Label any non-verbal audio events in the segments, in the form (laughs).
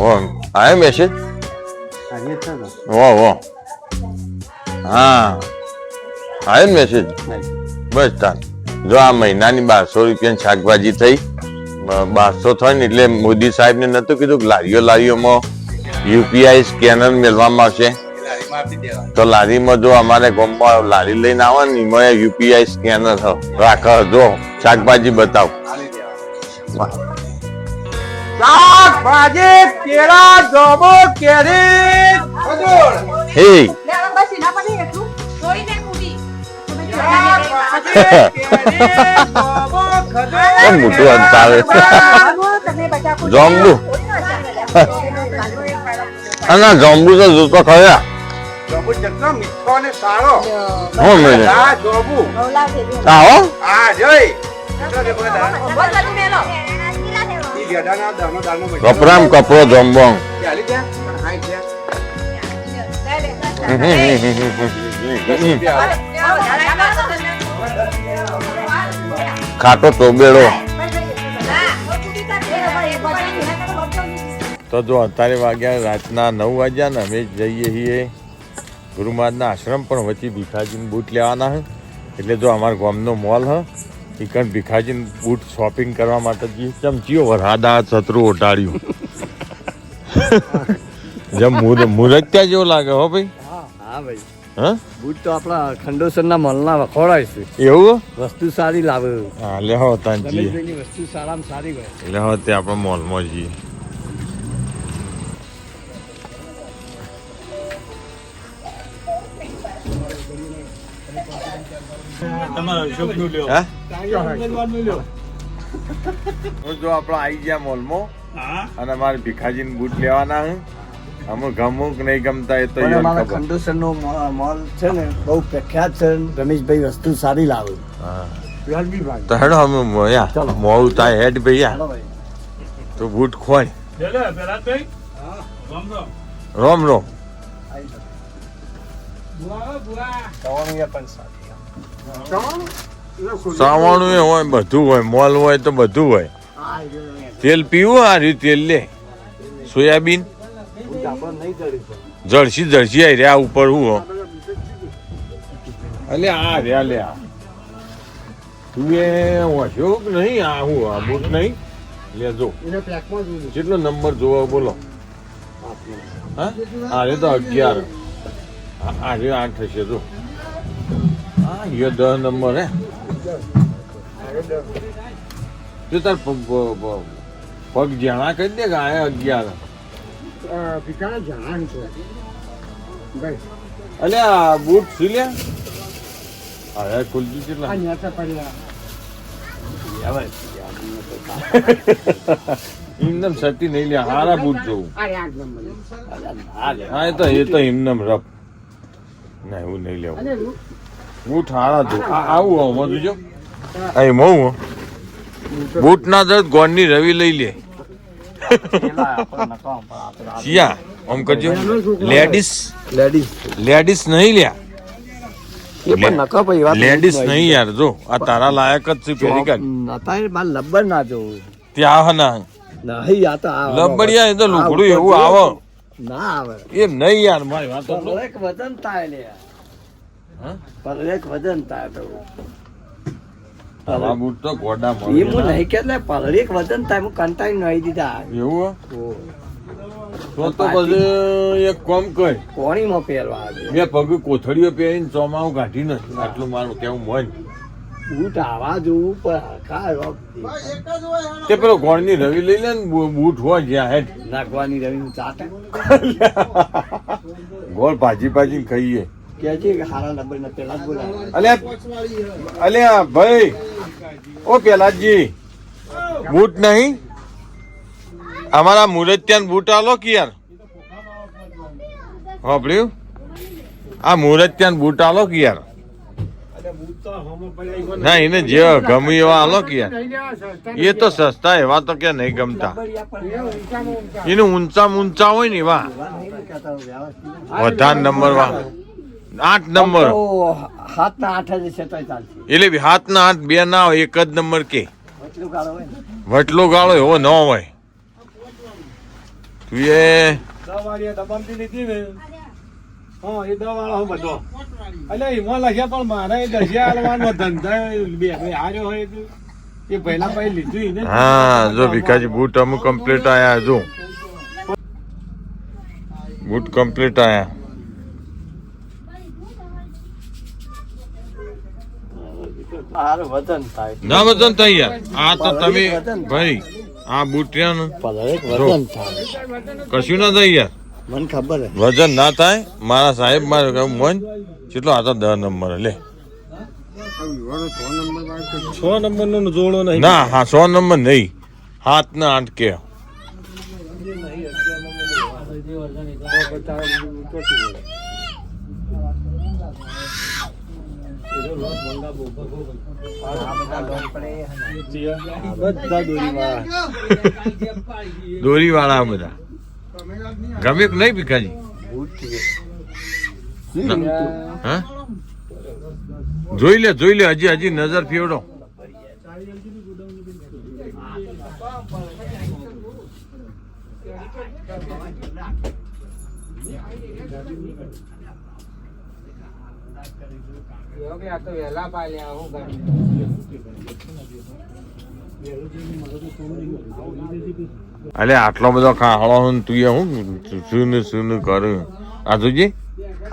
ઓ આયો મેસેજ આજે છે ને. વો વો હા. આયો મેસેજ બસ તાર જો આ મહિનાની બારસો રૂપિયાની શાકભાજી થઈ બારસો થાય ને એટલે મોદી સાહેબને નતું કીધું કે લારીઓ લારીઓમાં યુપીઆઈ સ્કેનર મેળવામાં આવશે. તો લારીમાં જો અમારે ગામમાં લારી લઈને આવે ને એમાં યુપીઆઈ સ્કેનર રાખ જો. શાકભાજી બતાવ. શાકભાજી કેળા જોબો કેરી ખજૂર હે મોટું અંતર આવે? જોંબુ. અને જંબુ તો જોતો ખરા જોબુ જેટલો મીઠો અને સારો હો મેને આ જોબુ આવો આ જોઈ કપરામ કપરો રૂપિયા. આવે. ખાટો તોબેડો. તો જો અત્યારે વાગ્યા રાતના નવ વાગ્યા ને અમે જઈએ છીએ ગુરુમાદના આશ્રમ પણ વચ્ચે ભીખાજીને બૂટ લેવાના હે. એટલે જો અમારા ગામનો મોલ હ. ઈકણ ભીખાજીને બૂટ શોપિંગ કરવા માટે જઈએ ચમચીઓ વરહાદા છતરું ઓટાડ્યું જેમ મુર- મુરત્યા જેવો લાગે હો ભાઈ. હા ભાઈ. હા? બૂટ તો આપણા ખંડોસરના મલના વખોડાય છે. એવું વસ્તુ સારી લાવે હા લે હો તાન વસ્તુ સારામાં સારી હોય. એટલે હવે તે આપણે મોલમાં જઈએ. હા? જો આપણે આવી ગયા મોલમાં અને મારે ભીખાજીને બૂટ લેવાના હે. અમુક ગમું કે નહીં ગમતા એ તો અમારા ખબર. મોલ છે ને બહુ પ્રખ્યાત છે રમેશભાઈ વસ્તુ સારી લાવે. હા. તો હેડો અમે મોયા ચાલો. મોડું થાય હેડ ભૈયા તો બૂટ ખોય. રોમ રોમ. સાવાણું? હોય બધું હોય મોલ હોય તો બધું હોય. તેલ પીવું આ રહ્યું તેલ લે. સોયાબીન? જળસી જળસી આવી રહ્યા ઉપર હું હો. અલે આ રહ્યા લે આ. તું એ હોશો નહીં આ હું આ બુટ નહીં? લેજો કેટલો નંબર જોવો બોલો. હા? આ રે તો અગિયાર. આ આ રે આઠ થશે જો. હા યો દસ નંબર હે તું તાર પગ જાણા કરી દે કે આ અગિયાર. પિતાના જણાન છે. અલે આ બૂટ સી લે? અરે કુલજી કેટલા? નેતા પડ્યા હવે સતી નહીં લે હારા બૂટ જોવું હા એ તો એ તો હિમનમ રફ. ના એવું નહીં લેવું. બૂટ હારા જો આવું આવું બધું જો. આ એમ બૂટ ના દર્દ ગોળની રવિ લઈ લે. શિયા આમ કરજો. લેડીસ નહીં લ્યા. એ લેડીસ નહીં યાર જો આ તારા લાયક જ છે ફેરી કાઢ નતા એ લબ્બર ના ત્યાં ના. નહીં આ તો આ- લબડિયા એ તો લુગડું એવું આવો. ના આવે. એમ નહીં યાર મારી વાત તો થાય લે હા? એક વજન થાય હું નહીં કે પલરેક વજન થાય હું કંટાળી નહીં દીધા. એવું તો તો પછી એક કામ કર. કોણીમાં પહેરવા આવે. મેં પગ કોથળીઓ પહેરીને ચોમાવું કાઢી નથી આટલું મારું કેવું મન. બૂટ આવા જોવું પણ કા તે પેલો ગોળની રવિ લઈ લે ને બૂટ હોય જ્યાં હેડ નાખવાની રવિ ચાટે (laughs) ગોળ ભાજી ભાજી ખાઈએ. અલ્યા ભાઈ. ઓ પેલાજી બૂટ નહીં? અમારા મુરત્યાન બૂટ આલો કે યાર? હોભળ્યું આ મુરત્યાન બૂટ આલો કે યાર? ના એને જે ગમે એવા આલો કે યાર. એ તો સસ્તા એવા તો કે નહીં ગમતા. એનું ઊંચા ઊંચા હોય ને એવા. વધારે નંબર વાળા. આઠ નંબર. હાથ ના આઠ જ છે તોય ચાલશે. એટલે બી હાથના હાથ બે ના હોય એક જ નંબર કે. વટલો ગાળો હોય ને. વટલો ગાળો એવો ન હોય. તું એ દવાળી દબામતી લીધી ને. હા એ દવાળો હું બધો. એટલે એમાં લખ્યા પણ મારે ધંધા બે બે હાર્યો હોય પહેલા પછી લીધું હા જો ભીખાજી બૂટ અમુક કમ્પ્લીટ આયા જો. બૂટ કમ્પ્લીટ આયા સારું વજન થાય. ના વજન થઈ યાર. આ તો તમે ભાઈ આ બુટિયાનું વજન થાય. કશું ના થાય યાર. મને ખબર હે. વજન ના થાય મારા સાહેબ મારે કહ્યું મન કેટલો આ તો દસ નંબર લે. છ નંબરનું જોડો નહીં. ના હા છ નંબર નહીં. હાથ ના આઠ કે દોરી વાળા બધા. ગમે નહીં ભીખાજી. હા? જોઈ લે જોઈ લે હજી હજી નજર ફેવડો. અલે આટલો બધો ખાહળો હું તું એ હું શું શું કરું આ જોજે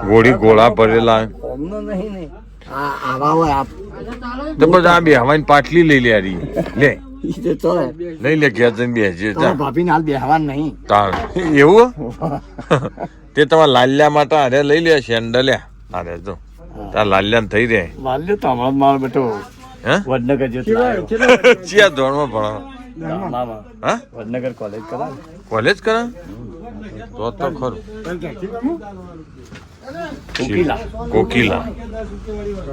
ગોળી ગોળા પડેલા. ઓમનો નહીં ને આ આવા હોય આપ તો બધા આ બે હવાની પાટલી લઈ લે હારી. લે. તો લઈ લે ઘેર જઈને બેસજે ભાભી હાલ બેહવાનું નહીં. તાર. એવું? (laughs) તે તમારા લાલ્યા માટે અરે લઈ લે સેન્ડલ્યા અરે તો તાર લાલ્યાન થઈ રે વાલ્યો તો હમણાં મારો બેટો હે? વડનગર જતો ચિયા ધોરણમાં ભણો હા? વડનગર કોલેજ કરા કોલેજ કરા તો તો ખરું. કોકિલા. કોકિલા.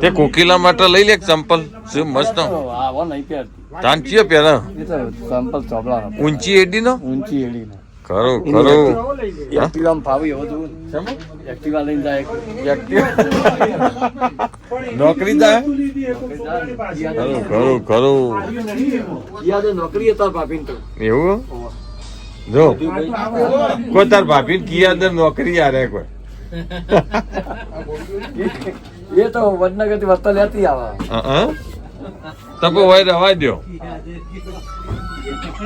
તે કોકિલા માટે લઈ લે ચંપલ શું મસ્ત. તો આવો નહીં પહેરતી. તાંચીએ પહેરા ચંપલ ચોપડા ઊંચી એડી નો ઊંચી એડી ને ખરું ખરું. ફાવી એક્ટિવા લઈને જાય. નોકરી જાય? ખરું ખરું ખરું. નોકરી હતા ભાભીને તો એવું? જો. કોઈ તાર ભાભી અંદર નોકરી આરે કોઈ. એ તો વડનગરથી વસ્તા લેતી આવે. તપો હોય રવા દ્યો.